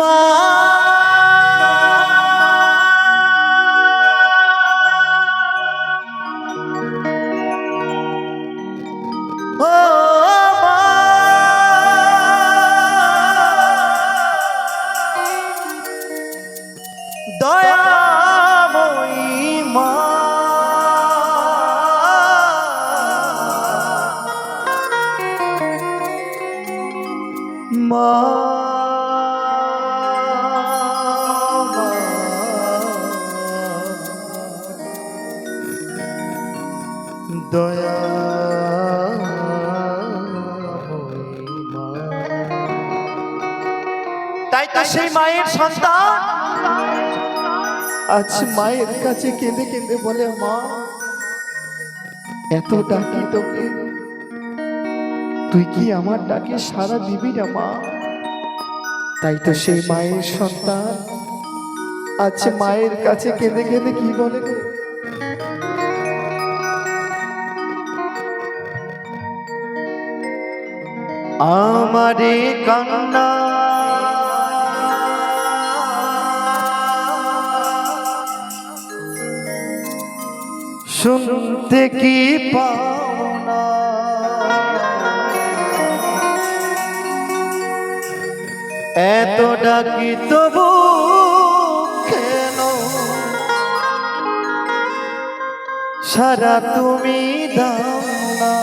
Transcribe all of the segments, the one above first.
মা তো সেই মায়ের সন্তান। আজ মায়ের কাছে কেঁদে কেঁদে বলে মা এত ডাকি তোকে। তুই কি আমার ডাকে সারা দিবি না মা? তাই তো সেই মায়ের সন্তান। আজ মায়ের কাছে কেঁদে কেঁদে কি বলে আমারে কান্না শুনতে কি পাও না এত ডাকি তবু কেন? সারা তুমি দাও না।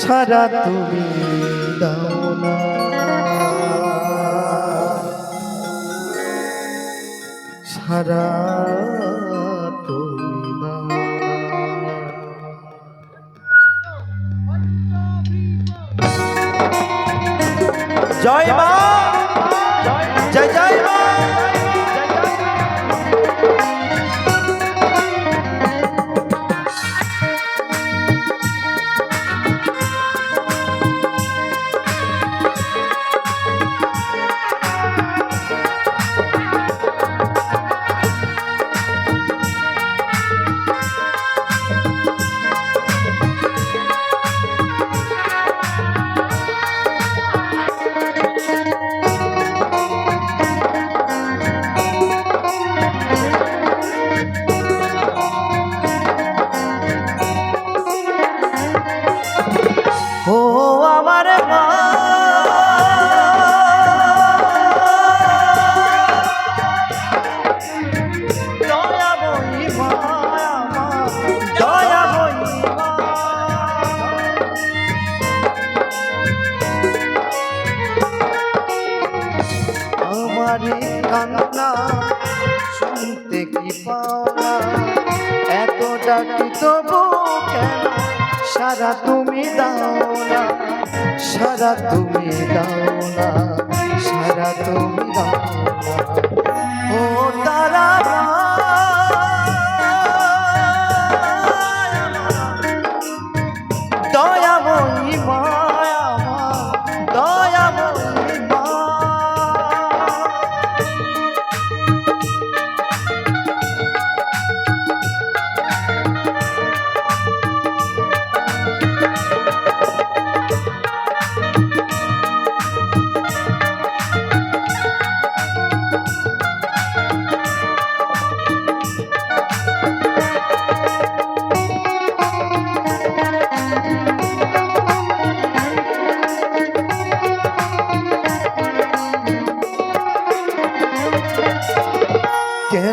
সারা তুমি সারা তুমি। জয় মা জয় জয় কান্না শুনতে কি পাও এতটা কি তবু কেন? সারা তুমি দাও না সারা তুমি দাও না সারা তুমি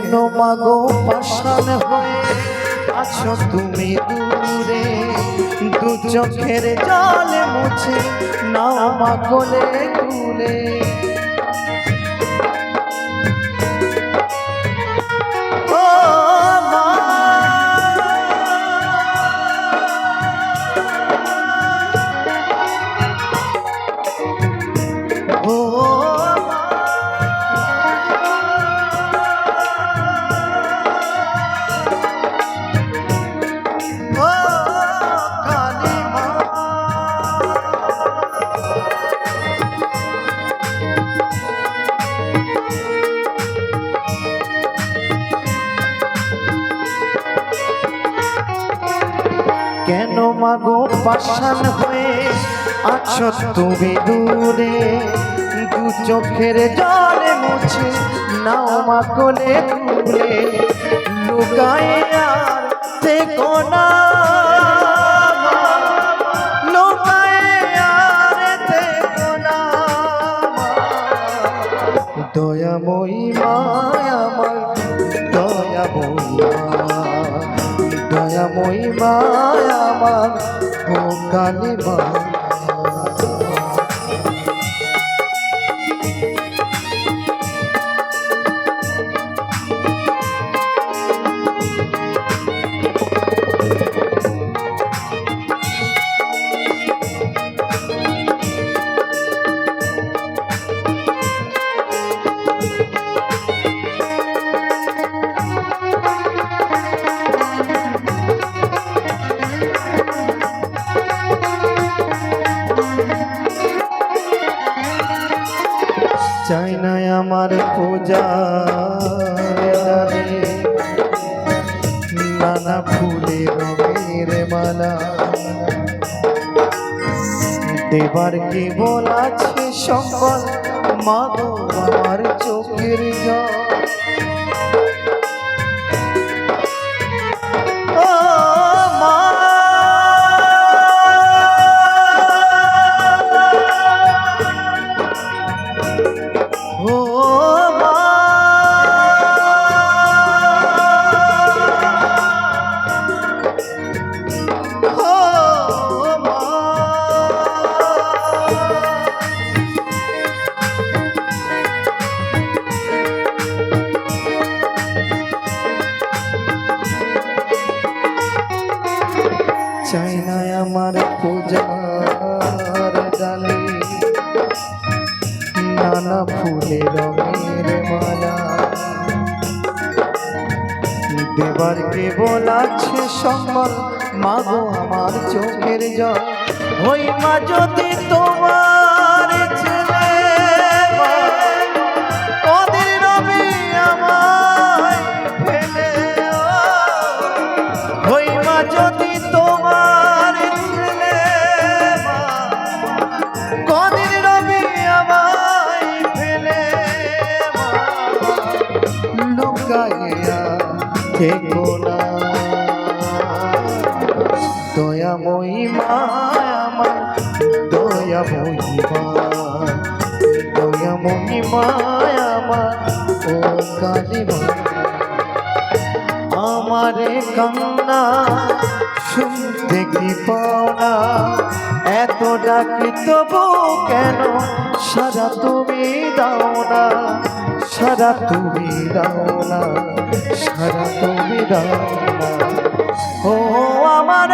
কেন মাগো পাষাণ হয়ে আছো তুমি দূরে? দু চোখের জল মুছে নাও মা কোলে কুলে কেন মাগো পাশান হয়ে আছো তুমি দূরে? দু চোখের জলে মুছে নাও মা কোলে তুলে। লুকায় আর থেকো না। দয়াময়ী মায় আমার ও কালী মা। আমার পূজা নানা ফুলে রঙের মালা। দেবার কি বলাছে সকল মাগো আমার চোখের জল। দেবার কে বলাচ্ছে সম্বল মাগো আমার চোখের জল। ওই মা যদি তোমার থেকো না। দয়াময়ী মা আমার দয়াময়ী মা। দয়াময়ী মা আমার, ও কালী মা। আমারে কান্না শুনতে কি পাও না? এত ডাকি তবু কেন? সারা তুমি দাও না, সারা তুমি দাও না। সারা তুমি দাও ও আমার